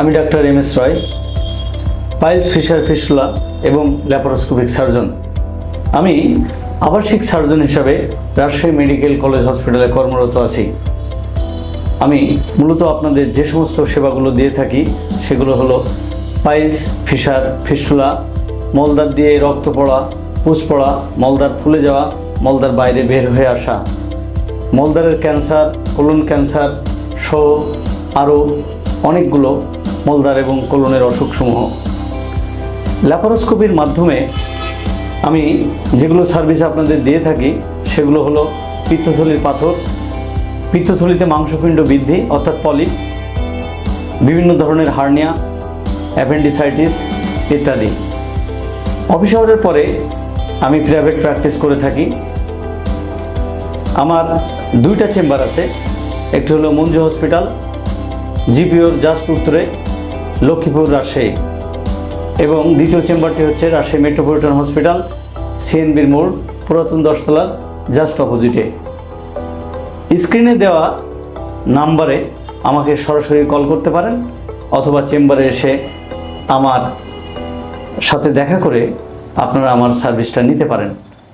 আমি doctor M S Roy, piles fissure fistula এবং laparoscopic surgeon. আমি আবাসিক সার্জন হিসাবে রাজশাহী মেডিকেল কলেজ হসপিটালে কর্মরত আছি। আমি মূলত আপনাদের যে সমস্ত সেবাগুলো দিয়ে থাকি, সেগুলো হলো পাইলস, ফিশার ফিস্টুলা মলদার দিয়ে রক্ত পড়া, পুষ পড়া মলদার ফুলে যাওয়া মলদার বাইরে বের হয়ে আসা। মলদারের ক্যান্সার, কোলন ক্যান্সার সহ আরও অনেকগুলো মলদার এবং কোলনের অসুখসমূহ। ল্যাপারোস্কোপির মাধ্যমে আমি যেগুলো সার্ভিস আপনাদের দিয়ে থাকি, সেগুলো হলো পিত্তথলির পাথর, পিত্তথলিতে মাংসপিণ্ড বৃদ্ধি, অর্থাৎ পলিপ, বিভিন্ন ধরনের হার্নিয়া, অ্যাপেন্ডিসাইটিস ইত্যাদি। অফিস পরে আমি প্রাইভেট প্র্যাকটিস করে থাকি। আমার দুইটা চেম্বার আছে, একটি হলো মঞ্জু হসপিটাল জিপিওর জাস্ট উত্তরে লক্ষ্মীপুর রাজশাহী। এবং দ্বিতীয় চেম্বারটি হচ্ছে রাজশাহী মেট্রোপলিটন হসপিটাল, সিএনবির মোড়, পুরাতন দশতলার জাস্ট অপোজিটে। স্ক্রিনে দেওয়া নাম্বারে আমাকে সরাসরি কল করতে পারেন, অথবা চেম্বারে এসে আমার সাথে দেখা করে আপনারা আমার সার্ভিসটা নিতে পারেন।